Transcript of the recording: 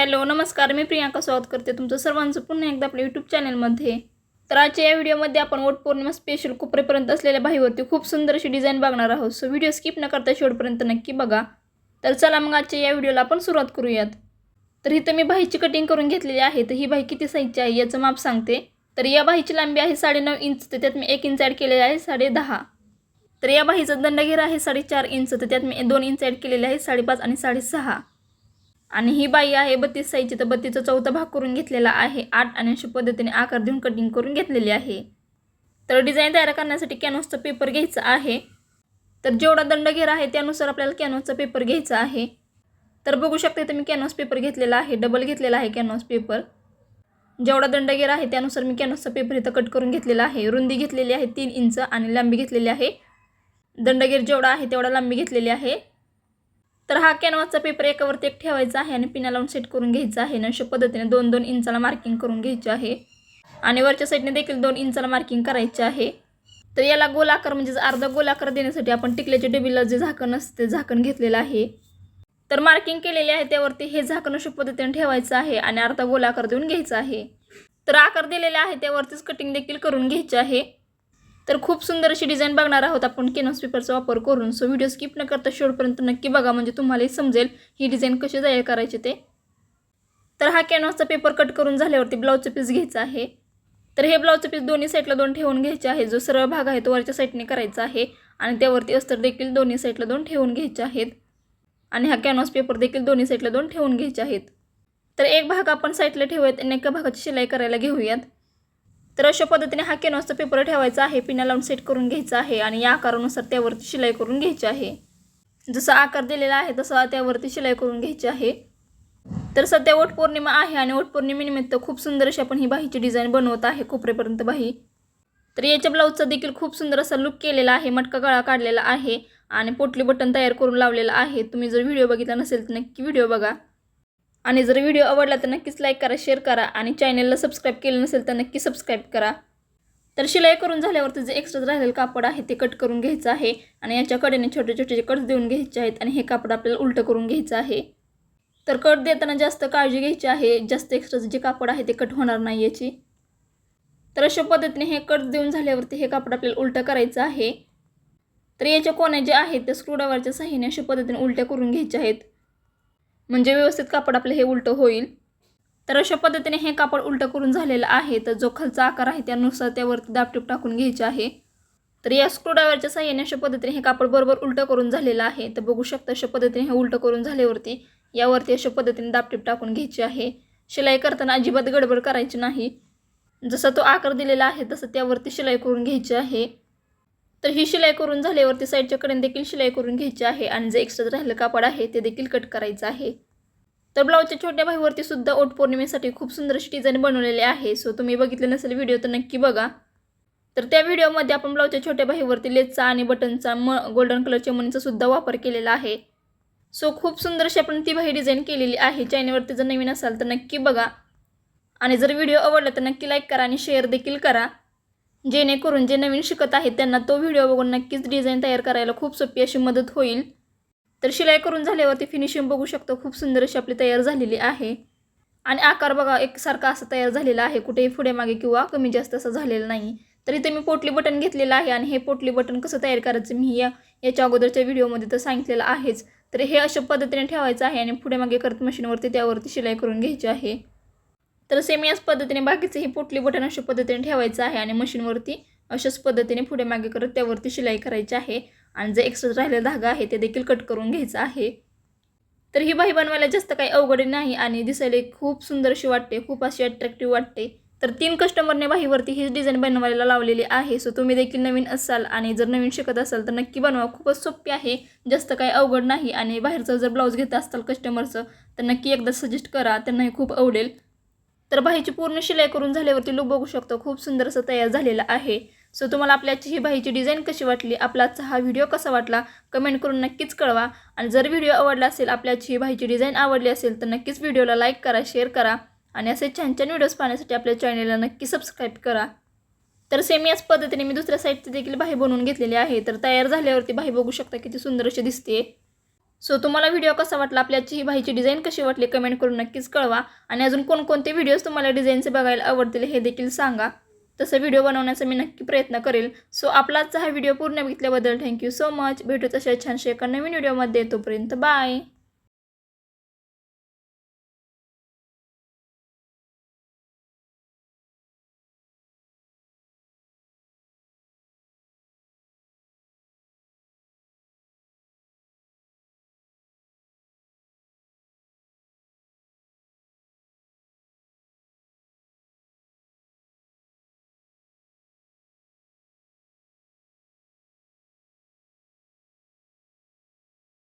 Hello नमस्कार. मी प्रियांका स्वागत करते तुमचं सर्वांचं पुन्हा एकदा आपल्या यूट्यूब चॅनलमध्ये तर आजच्या या व्हिडिओमध्ये आपण वट पौर्णिमा स्पेशल कोपरेपर्यंत असलेल्या बाईवरती खूप सुंदर अशी डिझाईन बघणार आहोत. सो व्हिडिओ स्किप न करता शेवटपर्यंत नक्की बघा. तर चला मग आजच्या या व्हिडिओला आपण सुरुवात करूयात. तर इथं मी बाईची कटिंग करून घेतलेली आहे. तर ही बाई किती साईजची आहे याचं माप सांगते. तर या बाईची लांबी आहे साडेनऊ इंच तर त्यात मी एक इंच ॲड केलेले आहे साडे दहा तर या भाईचा दंडघेर आहे साडेचार इंच तर त्यात मी दोन इंच ॲड केलेले आहे साडेपाच आणि साडेसहा. आणि ही बाई आहे बत्तीस साईजची. तर बत्तीसचा चौथा भाग करून घेतलेला आहे. आठ आणि अशा पद्धतीने आकार देऊन कटिंग करून घेतलेली आहे. तर डिझाईन तयार करण्यासाठी कॅनव्हासचा पेपर घ्यायचा आहे. तर जेवढा दंडघेर आहे त्यानुसार आपल्याला कॅनव्हासचा पेपर घ्यायचा आहे. तर बघू शकते तर मी कॅनॉस पेपर घेतलेला आहे. डबल घेतलेला आहे कॅनव्हास पेपर जेवढा दंडघेर आहे त्यानुसार मी कॅनव्हासचा पेपर इथं कट करून घेतलेला आहे. रुंदी घेतलेली आहे तीन इंच आणि लांबी घेतलेली आहे. दंडगेर जेवढा आहे तेवढा लांबी घेतलेली आहे. तर हा कॅनव्हासचा पेपर एकावरती एक ठेवायचा आहे आणि पिना लावून सेट करून घ्यायचा आहे आणि अशा पद्धतीने दोन दोन इंचाला मार्किंग करून घ्यायचे आहे. आणि वरच्या साईडने देखील दोन इंचाला मार्किंग करायचे आहे. तर याला गोलाकार म्हणजेच अर्धा गोलाकार देण्यासाठी आपण टिकल्याच्या डबीला जे झाकण असते ते झाकण घेतलेलं आहे. तर मार्किंग केलेले आहे त्यावरती हे झाकण अशा पद्धतीने ठेवायचं आहे आणि अर्धा गोलाकार देऊन घ्यायचा आहे. तर आकार दिलेला आहे त्यावरतीच कटिंग देखील करून घ्यायचे आहे. तर खूप सुंदर अशी डिझाईन बघणार आहोत आपण केनॉस पेपरचा वापर करून. सो व्हिडिओ स्किप न करता शेवटपर्यंत नक्की बघा म्हणजे तुम्हालाही समजेल ही डिझाईन कशी तयार करायची ते. तर हा कॅनॉसचा पेपर कट करून झाल्यावरती ब्लाऊजचं पीस घ्यायचं आहे. तर हे ब्लाऊजचं पीस दोन्ही साईडला दोन ठेवून घ्यायचे आहे. जो सरळ भाग आहे तो वरच्या साईडने करायचा आहे आणि त्यावरती अस्तर देखील दोन्ही साईडला दोन ठेवून घ्यायचे आहेत. आणि हा कॅनॉस पेपर देखील दोन्ही साईडला दोन ठेवून घ्यायचे आहेत. तर एक भाग आपण साईडला ठेवूयात आणि एका भागाची शिलाई करायला घेऊयात. तर अशा पद्धतीने हा कॅनव्हासचा पेपर ठेवायचा आहे. पिना लावून सेट करून घ्यायचा आहे आणि या आकारानुसार त्यावरती शिलाई करून घ्यायची आहे. जसा आकार दिलेला आहे तसा त्यावरती शिलाई करून घ्यायची आहे. तर सध्या वटपौर्णिमा आहे आणि वटपौर्णिमेनिमित्त खूप सुंदर अशी आपण ही बाहीची डिझाईन बनवत आहे कोपरेपर्यंत बाही. तर याच्या ब्लाऊजचा देखील खूप सुंदर असा लुक केलेला आहे मटका गळा काढलेला आहे आणि पोटली बटन तयार करून लावलेला आहे. तुम्ही जर व्हिडिओ बघितला नसेल तर नक्की व्हिडिओ बघा. आणि जर व्हिडिओ आवडला तर नक्कीच लाईक करा शेअर करा आणि चॅनलला सबस्क्राईब केलं नसेल तर नक्की सबस्क्राईब करा. तर शिलाई करून झाल्यावरती जे एक्स्ट्रा राहिलेलं कापड आहे ते कट करून घ्यायचं आहे आणि याच्या कडेने छोटे छोटे कट्स देऊन घ्यायचे आहेत आणि हे कापड आपल्याला उलटं करून घ्यायचं आहे. तर कट देताना जास्त काळजी घ्यायची आहे जास्त एक्स्ट्राचं जे कापड आहे ते कट होणार नाही याची. तर अशा पद्धतीने हे कट देऊन झाल्यावरती हे कापड आपल्याला उलटं करायचं आहे. तर याच्या कोण्या जे आहेत त्या स्क्रूडावरच्या साह्याने अशा पद्धतीने उलट्या करून घ्यायच्या आहेत. म्हणजे व्यवस्थित कापड आपलं हे उलटं होईल. तर अशा पद्धतीने हे कापड उलटं करून झालेलं आहे. तर जो खालचा आकार आहे त्यानुसार त्यावरती दाबटीप टाकून घ्यायचे आहे. तर या स्क्रूड्रायव्हरच्या साह्याने अशा पद्धतीने हे कापड बरोबर उलटं करून झालेलं आहे. तर बघू शकता अशा पद्धतीने हे उलटं करून झाल्यावरती यावरती अशा पद्धतीने दाबटीप टाकून घ्यायची आहे. शिलाई करताना अजिबात गडबड करायची नाही. जसा तो आकार दिलेला आहे तसं त्यावरती शिलाई करून घ्यायची आहे. तर ही शिलाई करून झाल्यावरती साईडच्या कडेने देखील शिलाई करून घ्यायची आहे आणि जे एक्स्ट्रा राहिलं कापड आहे ते देखील कट करायचं आहे. तर ब्लाऊजच्या छोट्या भाईवरती सुद्धा ओट पौर्णिमेसाठी खूप सुंदर अशी डिझाईन बनवलेली आहे. सो तुम्ही बघितले नसेल व्हिडिओ तर नक्की बघा. तर त्या व्हिडिओमध्ये आपण ब्लाऊजच्या छोट्या भाईवरती लेसचा आणि बटनचा म गोल्डन कलरच्या मणीचा सुद्धा वापर केलेला आहे. सो खूप सुंदर अशी आपण ती बाई डिझाईन केलेली आहे. चॅनलवरती जर नवीन असाल तर नक्की बघा. आणि जर व्हिडिओ आवडला तर नक्की लाईक करा आणि शेअर देखील करा. जेणेकरून जे नवीन शिकत आहेत त्यांना तो व्हिडिओ बघून नक्कीच डिझाईन तयार करायला खूप सोपी अशी मदत होईल. तर शिलाई करून झाल्यावरती फिनिशिंग बघू शकतो. खूप सुंदर अशी आपली तयार झालेली आहे. आणि आकार बघा एकसारखा असा तयार झालेला आहे. कुठेही पुढे मागे किंवा कमी जास्त असं झालेलं नाही. तर इथे मी पोटली बटन घेतलेलं आहे आणि हे पोटली बटन कसं तयार करायचं मी या याच्या अगोदरच्या व्हिडिओमध्ये तर सांगितलेलं आहेच. तर हे अशा पद्धतीने ठेवायचं आहे आणि पुढे मागे करत मशीनवरती त्यावरती शिलाई करून घ्यायची आहे. तर सेम याच पद्धतीने बाकीचे हे पोटली बटन अशा पद्धतीने ठेवायचं आहे आणि मशीनवरती अशाच पद्धतीने पुढे मागे करत त्यावरती शिलाई करायची आहे. आणि जे एक्स्ट्रा राहिलेला धागा आहे ते देखील कट करून घ्यायचं आहे. तर ही बाही बनवायला जास्त काही अवघड नाही आणि दिसायला खूप सुंदर अशी वाटते खूप अशी अट्रॅक्टिव्ह वाटते. तर तीन कस्टमरने बाहीवरती हीच डिझाईन बनवायला लावलेली आहे. सो तुम्ही देखील नवीन असाल आणि जर नवीन शिकत असाल तर नक्की बनवा. खूपच सोपी आहे. जास्त काही अवघड नाही आणि बाहेरचं जर ब्लाऊज घेत असाल कस्टमरचं तर नक्की एकदा सजेस्ट करा. त्यांनाही खूप आवडेल. तर बाहीची पूर्ण शिलाई करून झाल्यावरती लुक बघू शकतो. खूप सुंदर असं तयार झालेलं आहे. सो तुम्हाला आपल्याची ही बाहीची डिझाईन कशी वाटली? आपलाचा हा व्हिडिओ कसा वाटला? कमेंट करून नक्कीच कळवा. आणि जर व्हिडिओ आवडला असेल आपल्याची ही बाहीची डिझाईन आवडली असेल तर नक्कीच व्हिडिओला लाईक करा शेअर करा. आणि असे छान छान व्हिडिओज पाहण्यासाठी आपल्या चॅनलला नक्की सबस्क्राईब करा. तर सेम याच पद्धतीने मी दुसऱ्या साईडची देखील बाही बनवून घेतलेली आहे. तर तयार झाल्यावरती बाही बघू शकता किती सुंदर अशी दिसते सो तुम्हाला व्हिडिओ कसा वाटला? आपल्याची ही भाईची डिझाईन कशी वाटली? कमेंट करून नक्कीच कळवा. आणि अजून कोणकोणते व्हिडिओज तुम्हाला डिझाईनचे बघायला आवडतील हे देखील सांगा. तसं व्हिडिओ बनवण्याचा मी नक्की प्रयत्न करेल. सो आपलाच हा व्हिडिओ पूर्ण बघितल्याबद्दल थँक्यू सो मच भेटू तशा छानशे एका नवीन व्हिडिओमध्ये तोपर्यंत बाय